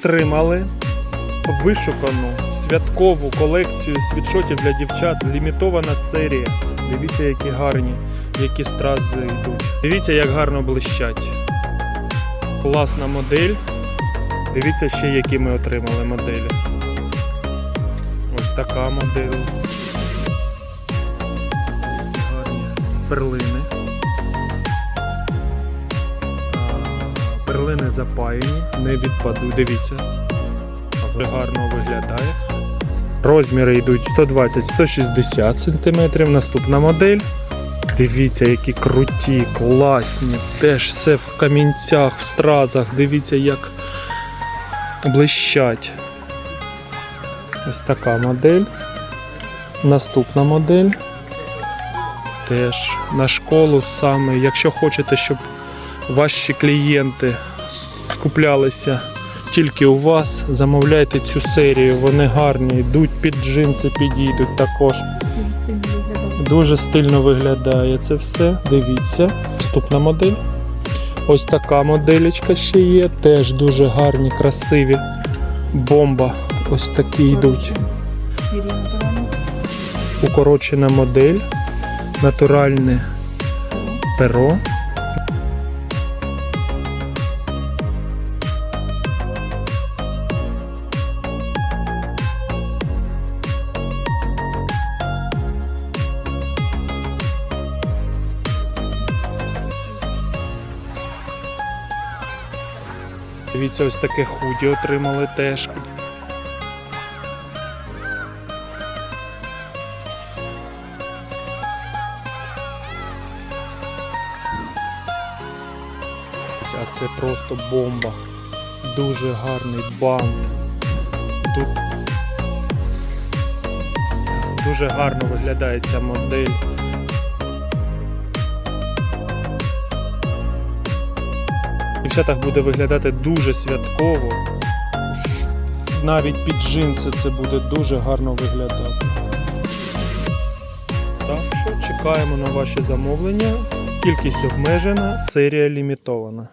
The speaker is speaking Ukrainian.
отримали вишукану святкову колекцію світшотів для дівчат. Лімітована серія. Дивіться, які гарні, які стрази йдуть. Дивіться, як гарно блищать. Класна модель. Дивіться ще, які ми отримали моделі. Ось така модель. Перлини. А, Перлини запаяні, не відпадуть. Дивіться. Гарно виглядає. Розміри йдуть 120-160 см. Наступна модель. Дивіться, які круті, класні. Теж все в камінцях, в стразах. Дивіться, як блищать. Ось така модель. Наступна модель. Теж на школу саме. Якщо хочете, щоб ваші клієнти скуплялися тільки у вас, замовляйте цю серію. Вони гарні, йдуть під джинси, підійдуть також. Дуже стильно виглядає це все. Дивіться. Наступна модель. Ось така моделечка ще є. Теж дуже гарні, красиві. Бомба. Ось такі йдуть. Укорочена модель. Натуральне перо. Дивіться, ось таке худі отримали теж. А це просто бомба. Дуже гарний бант. Тут дуже гарно виглядає ця модель. Дівчатах буде виглядати дуже святково. Навіть під джинси це буде дуже гарно виглядати. Так що чекаємо на ваші замовлення. Кількість обмежена, серія лімітована.